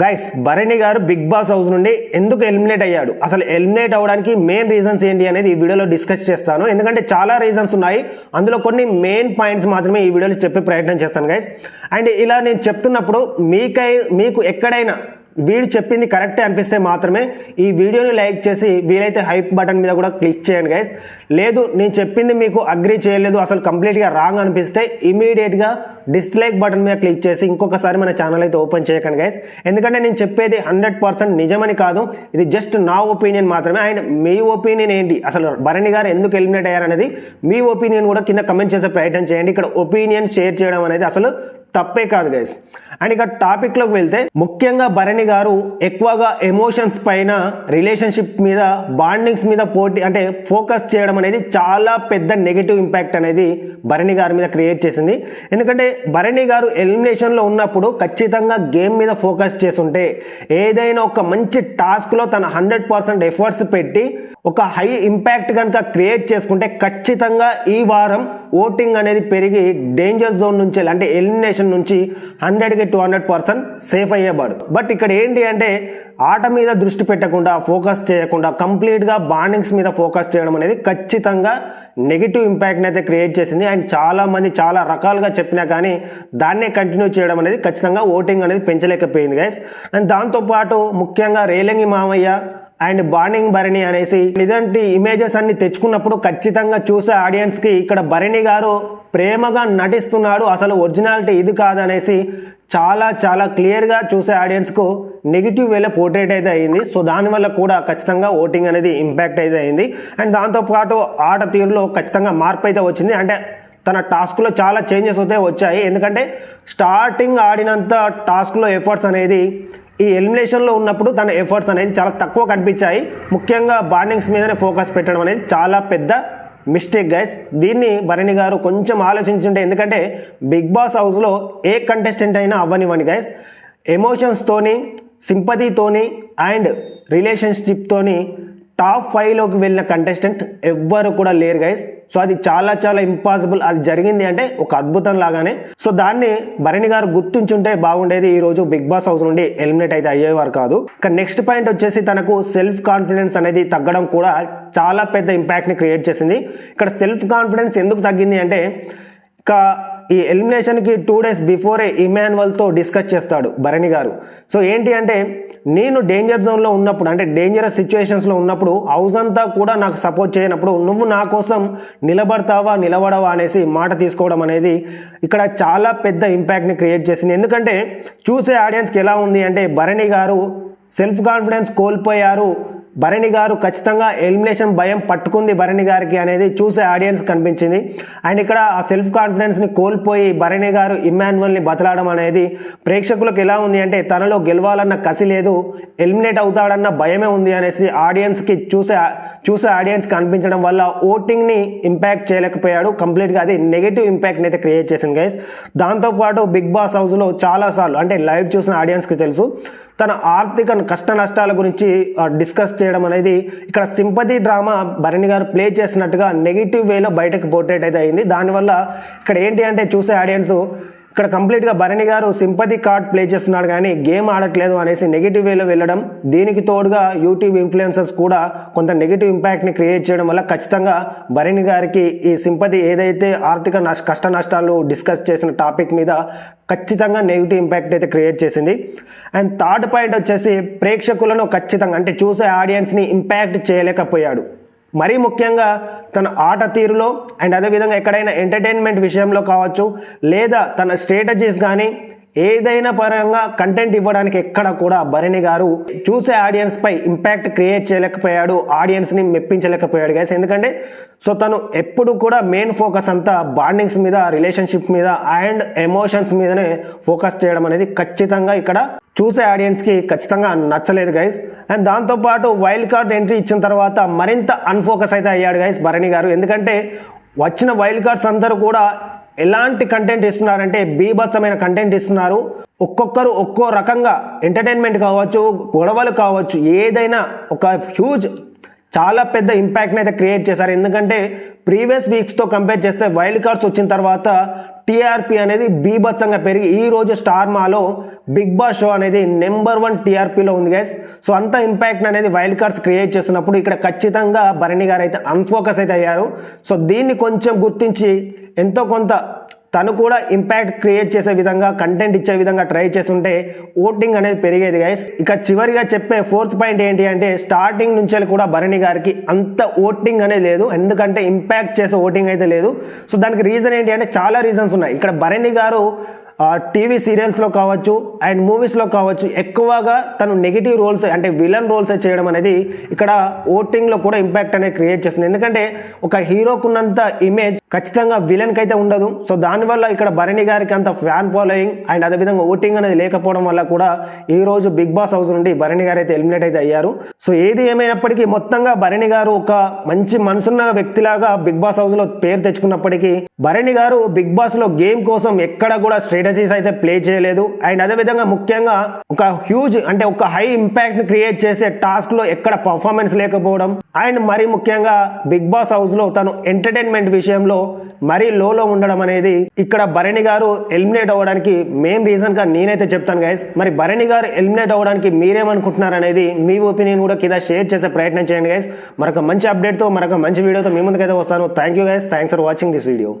Guys Bharani garu big Boss house నుండి ఎందుకు eliminate అయ్యాడు? అసలు ఎలిమినేట్ అవ్వడానికి మెయిన్ రీజన్స్ ఏంటి అనేది ఈ వీడియోలో డిస్కస్ చేస్తాను. ఎందుకంటే చాలా రీజన్స్ ఉన్నాయి. అందులో కొన్ని మెయిన్ పాయింట్స్ మాత్రమే ఈ వీడియోలో చెప్పే ప్రయత్నం చేస్తాను గైస్ అండ్ ఇలా నేను చెప్తున్నప్పుడు మీకై మీకు ఎక్కడైనా వీడు చెప్పింది కరెక్టే అనిపిస్తే మాత్రమే ఈ వీడియోని లైక్ చేసి వీలైతే హైప్ బటన్ మీద కూడా క్లిక్ చేయండి గైస్ లేదు నేను చెప్పింది మీకు అగ్రి చేయలేదు అసలు కంప్లీట్గా రాంగ్ అనిపిస్తే ఇమీడియట్గా డిస్లైక్ బటన్ మీద క్లిక్ చేసి ఇంకొకసారి మన ఛానల్ అయితే ఓపెన్ చేయకండి గైస్ ఎందుకంటే నేను చెప్పేది హండ్రెడ్ పర్సెంట్ నిజమని కాదు ఇది జస్ట్ నా ఒపీనియన్ మాత్రమే. అండ్ మీ ఒపీనియన్ ఏంటి? అసలు భరణి గారు ఎందుకు ఎలిమినేట్ అయ్యారనేది మీ ఒపీనియన్ కూడా కింద కమెంట్ చేసే ప్రయత్నం చేయండి. ఇక్కడ ఒపీనియన్ షేర్ చేయడం అనేది అసలు తప్పే కాదు గైస్ అండ్ ఇక టాపిక్లోకి వెళ్తే ముఖ్యంగా భరణి గారు ఎక్కువగా ఎమోషన్స్ పైన రిలేషన్షిప్ మీద బాండింగ్స్ మీద పోటీ అంటే ఫోకస్ చేయడం అనేది చాలా పెద్ద నెగిటివ్ ఇంపాక్ట్ అనేది భరణి గారి మీద క్రియేట్ చేసింది. ఎందుకంటే భరణి గారు ఎలిమినేషన్లో ఉన్నప్పుడు ఖచ్చితంగా గేమ్ మీద ఫోకస్ చేస్తుంటే ఏదైనా ఒక మంచి టాస్క్లో తన హండ్రెడ్ పర్సెంట్ ఎఫర్ట్స్ పెట్టి ఒక హై ఇంపాక్ట్ కనుక క్రియేట్ చేసుకుంటే ఖచ్చితంగా ఈ వారం ఓటింగ్ అనేది పెరిగి డేంజర్ జోన్ నుంచి అంటే ఎలిమినేషన్ నుంచి హండ్రెడ్కి టూ హండ్రెడ్ పర్సెంట్ సేఫ్ అయ్యేవాడు బట్ ఇక్కడ ఏంటి అంటే ఆట మీద దృష్టి పెట్టకుండా ఫోకస్ చేయకుండా కంప్లీట్గా బాండింగ్స్ మీద ఫోకస్ చేయడం అనేది ఖచ్చితంగా నెగిటివ్ ఇంపాక్ట్ని అయితే క్రియేట్ చేసింది. అండ్ చాలామంది చాలా రకాలుగా చెప్పినా కానీ దాన్నే కంటిన్యూ చేయడం అనేది ఖచ్చితంగా ఓటింగ్ అనేది పెంచలేకపోయింది గైస్ అండ్ దాంతోపాటు ముఖ్యంగా రేలంగి మామయ్య అండ్ బాండింగ్ భరణి అనేసి ఇదంటి ఇమేజెస్ అన్ని తెచ్చుకున్నప్పుడు ఖచ్చితంగా చూసే ఆడియన్స్కి ఇక్కడ భరణి గారు ప్రేమగా నటిస్తున్నాడు. అసలు ఒరిజినాలిటీ ఇది కాదనేసి చాలా చాలా క్లియర్గా చూసే ఆడియన్స్కు నెగిటివ్ వేలో పోర్ట్రేట్ అయితే అయింది. సో దానివల్ల కూడా ఖచ్చితంగా ఓటింగ్ అనేది ఇంపాక్ట్ అయితే అయింది. అండ్ దాంతోపాటు ఆట తీరులో ఖచ్చితంగా మార్పు అయితే వచ్చింది. అంటే తన టాస్క్లో చాలా చేంజెస్ అయితే వచ్చాయి. ఎందుకంటే స్టార్టింగ్ ఆడినంత టాస్క్లో ఎఫర్ట్స్ అనేది ఈ ఎలిమినేషన్లో ఉన్నప్పుడు తన ఎఫర్ట్స్ అనేది చాలా తక్కువ కనిపించాయి. ముఖ్యంగా బాండింగ్స్ మీదనే ఫోకస్ పెట్టడం అనేది చాలా పెద్ద మిస్టేక్ గైస్ దీన్ని భరణి గారు కొంచెం ఆలోచించుంటే ఎందుకంటే బిగ్ బాస్ హౌస్లో ఏ కంటెస్టెంట్ అయినా అవ్వనివ్వండి గైస్ ఎమోషన్స్తోని సింపతితోని అండ్ రిలేషన్షిప్తోని టాప్ ఫైవ్లోకి వెళ్ళిన కంటెస్టెంట్ ఎవ్వరు కూడా లేరు గైస్ సో అది చాలా చాలా ఇంపాసిబుల్ అది జరిగింది అంటే ఒక అద్భుతం లాగానే. సో దాన్ని భరణి గారు గుర్తుంచుంటే బాగుండేది ఈ రోజు బిగ్ బాస్ హౌస్ నుండి ఎలిమినేట్ అయితే అయ్యేవారు కాదు. ఇక నెక్స్ట్ పాయింట్ వచ్చేసి తనకు సెల్ఫ్ కాన్ఫిడెన్స్ అనేది తగ్గడం కూడా చాలా పెద్ద ఇంపాక్ట్ని క్రియేట్ చేసింది. ఇక్కడ సెల్ఫ్ కాన్ఫిడెన్స్ ఎందుకు తగ్గింది అంటే ఇక ఈ ఎలిమినేషన్కి టూ డేస్ బిఫోరే ఇమాన్యువల్తో డిస్కస్ చేస్తాడు భరణి గారు. సో ఏంటి అంటే నేను డేంజర్ జోన్లో ఉన్నప్పుడు అంటే డేంజరస్ సిచ్యువేషన్స్లో ఉన్నప్పుడు హౌస్ అంతా కూడా నాకు సపోర్ట్ చేయనప్పుడు నువ్వు నా కోసం నిలబడతావా నిలబడవా అనేసి మాట తీసుకోవడం అనేది ఇక్కడ చాలా పెద్ద ఇంపాక్ట్ని క్రియేట్ చేసింది. ఎందుకంటే చూసే ఆడియన్స్కి ఎలా ఉంది అంటే భరణి గారు సెల్ఫ్ కాన్ఫిడెన్స్ కోల్పోయారు. భరణి గారు ఖచ్చితంగా ఎలిమినేషన్ భయం పట్టుకుంది భరణి గారికి అనేది చూసే ఆడియన్స్ కనిపించింది. అండ్ ఇక్కడ ఆ సెల్ఫ్ కాన్ఫిడెన్స్ని కోల్పోయి భరణి గారు ఇమాన్యువల్ని బతలాడడం అనేది ప్రేక్షకులకు ఎలా ఉంది అంటే తనలో గెలవాలన్న కసి లేదు ఎలిమినేట్ అవుతాడన్న భయమే ఉంది అనేసి ఆడియన్స్కి చూసే చూసే ఆడియన్స్కి అనిపించడం వల్ల ఓటింగ్ని ఇంపాక్ట్ చేయలేకపోయాడు. కంప్లీట్గా అది నెగిటివ్ ఇంపాక్ట్ని అయితే క్రియేట్ చేసింది గైస్ దాంతోపాటు బిగ్ బాస్ హౌస్లో చాలాసార్లు అంటే లైవ్ చూసిన ఆడియన్స్కి తెలుసు తన ఆర్థిక కష్ట నష్టాల గురించి డిస్కస్ చేయడం అనేది ఇక్కడ sympathy drama Bharani garu play చేసినట్టుగా నెగిటివ్ వేలో బయటకు పోర్ట్రేట్ అయితే అయింది. దానివల్ల ఇక్కడ ఏంటి అంటే చూసే ఆడియన్స్ ఇక్కడ కంప్లీట్గా Bharani garu sympathy card play చేస్తున్నాడు కానీ గేమ్ ఆడట్లేదు అనేసి నెగిటివ్ వేలో వెళ్ళడం దీనికి తోడుగా యూట్యూబ్ ఇన్ఫ్లుయెన్సర్స్ కూడా కొంత నెగిటివ్ ఇంపాక్ట్ని క్రియేట్ చేయడం వల్ల ఖచ్చితంగా భరణి గారికి ఈ సింపతి ఏదైతే ఆర్థిక నష్ట కష్ట నష్టాలు డిస్కస్ చేసిన టాపిక్ మీద ఖచ్చితంగా నెగిటివ్ ఇంపాక్ట్ అయితే క్రియేట్ చేసింది. అండ్ థర్డ్ పాయింట్ వచ్చేసి ప్రేక్షకులను ఖచ్చితంగా అంటే చూసే ఆడియన్స్ని ఇంపాక్ట్ చేయలేకపోయాడు. మరీ ముఖ్యంగా తన ఆట తీరులో అండ్ అదేవిధంగా ఎక్కడైనా ఎంటర్టైన్మెంట్ విషయంలో కావచ్చు లేదా తన స్ట్రేటజీస్ కానీ ఏదైనా పరంగా కంటెంట్ ఇవ్వడానికి ఎక్కడ కూడా భరణి గారు చూసే ఆడియన్స్ పై ఇంపాక్ట్ క్రియేట్ చేయలేకపోయాడు ఆడియన్స్ని మెప్పించలేకపోయాడు గైస్ ఎందుకంటే సో తను ఎప్పుడు కూడా మెయిన్ ఫోకస్ అంతా బాండింగ్స్ మీద రిలేషన్షిప్ మీద అండ్ ఎమోషన్స్ మీదనే ఫోకస్ చేయడం అనేది ఖచ్చితంగా ఇక్కడ చూసే ఆడియన్స్కి ఖచ్చితంగా నచ్చలేదు గైస్ అండ్ దాంతోపాటు వైల్డ్ కార్డ్ ఎంట్రీ ఇచ్చిన తర్వాత మరింత అన్ఫోకస్ అయితే అయ్యాడు గైస్ భరణి గారు. ఎందుకంటే వచ్చిన వైల్డ్ కార్డ్స్ అందరూ కూడా ఎలాంటి కంటెంట్ ఇస్తున్నారంటే బీభత్సమైన కంటెంట్ ఇస్తున్నారు. ఒక్కొక్కరు ఒక్కో రకంగా ఎంటర్టైన్మెంట్ కావచ్చు గొడవలు కావచ్చు ఏదైనా ఒక హ్యూజ్ చాలా పెద్ద ఇంపాక్ట్ని అయితే క్రియేట్ చేశారు. ఎందుకంటే ప్రీవియస్ వీక్స్తో కంపేర్ చేస్తే వైల్డ్ కార్డ్స్ వచ్చిన తర్వాత టీఆర్పీ అనేది బీభత్సంగా పెరిగి ఈ రోజు స్టార్ మాలో బిగ్ బాస్ షో అనేది నెంబర్ వన్ టీఆర్పీలో ఉంది గైస్ సో అంత ఇంపాక్ట్ అనేది వైల్డ్ కార్డ్స్ క్రియేట్ చేస్తున్నప్పుడు ఇక్కడ ఖచ్చితంగా భరణి గారు అయితే అన్ఫోకస్ అయితే అయ్యారు. సో దీన్ని కొంచెం గుర్తించి ఎంతో కొంత తను కూడా ఇంపాక్ట్ క్రియేట్ చేసే విధంగా కంటెంట్ ఇచ్చే విధంగా ట్రై చేస్తుంటే ఓటింగ్ అనేది పెరిగేది గైస్ ఇక చివరిగా చెప్పే ఫోర్త్ పాయింట్ ఏంటి అంటే స్టార్టింగ్ నుంచి కూడా భరణి గారికి అంత ఓటింగ్ అనేది లేదు. ఎందుకంటే ఇంపాక్ట్ చేసే ఓటింగ్ అయితే లేదు. సో దానికి రీజన్ ఏంటి అంటే చాలా రీజన్స్ ఉన్నాయి. ఇక్కడ భరణి గారు టీవీ సీరియల్స్లో కావచ్చు అండ్ మూవీస్లో కావచ్చు ఎక్కువగా తను నెగిటివ్ రోల్స్ అంటే విలన్ రోల్స్ చేయడం అనేది ఇక్కడ ఓటింగ్లో కూడా ఇంపాక్ట్ అనేది క్రియేట్ చేస్తుంది. ఎందుకంటే ఒక హీరోకున్నంత ఇమేజ్ ఖచ్చితంగా విలన్కి అయితే ఉండదు. సో దానివల్ల ఇక్కడ భరణి గారికి అంత ఫ్యాన్ ఫాలోయింగ్ అండ్ అదేవిధంగా ఓటింగ్ అనేది లేకపోవడం వల్ల కూడా ఈ రోజు బిగ్ బాస్ హౌస్ నుండి భరణి గారు అయితే ఎలిమినేట్ అయితే అయ్యారు. సో ఏది ఏమైనప్పటికీ మొత్తంగా భరణి గారు ఒక మంచి మనసున్న వ్యక్తిలాగా బిగ్ బాస్ హౌస్లో పేరు తెచ్చుకున్నప్పటికీ భరణి గారు బిగ్ బాస్లో గేమ్ కోసం ఎక్కడ కూడా స్ట్రాటజీస్ అయితే ప్లే చేయలేదు. అండ్ అదే విధంగా ముఖ్యంగా ఒక హ్యూజ్ అంటే ఒక హై ఇంపాక్ట్ని క్రియేట్ చేసే టాస్క్లో ఎక్కడ పర్ఫార్మెన్స్ లేకపోవడం. అండ్ మరి ముఖ్యంగా బిగ్ బాస్ హౌస్లో తను ఎంటర్టైన్మెంట్ విషయంలో మరీ లోలో ఉండడం అనేది ఇక్కడ భరణి గారు ఎలిమినేట్ అవ్వడానికి మెయిన్ రీజన్గా నేనైతే చెప్తాను గైస్ మరి భరణి గారు ఎలిమినేట్ అవ్వడానికి మీరేమనుకుంటున్నారు అనేది మీ ఒపీనియన్ కూడా కింద షేర్ చేసే ప్రయత్నం చేయండి గైస్ మరొక మంచి అప్డేట్తో మరొక మంచి వీడియోతో మీ ముందుకైతే వస్తాను. Thank you guys thanks for watching this video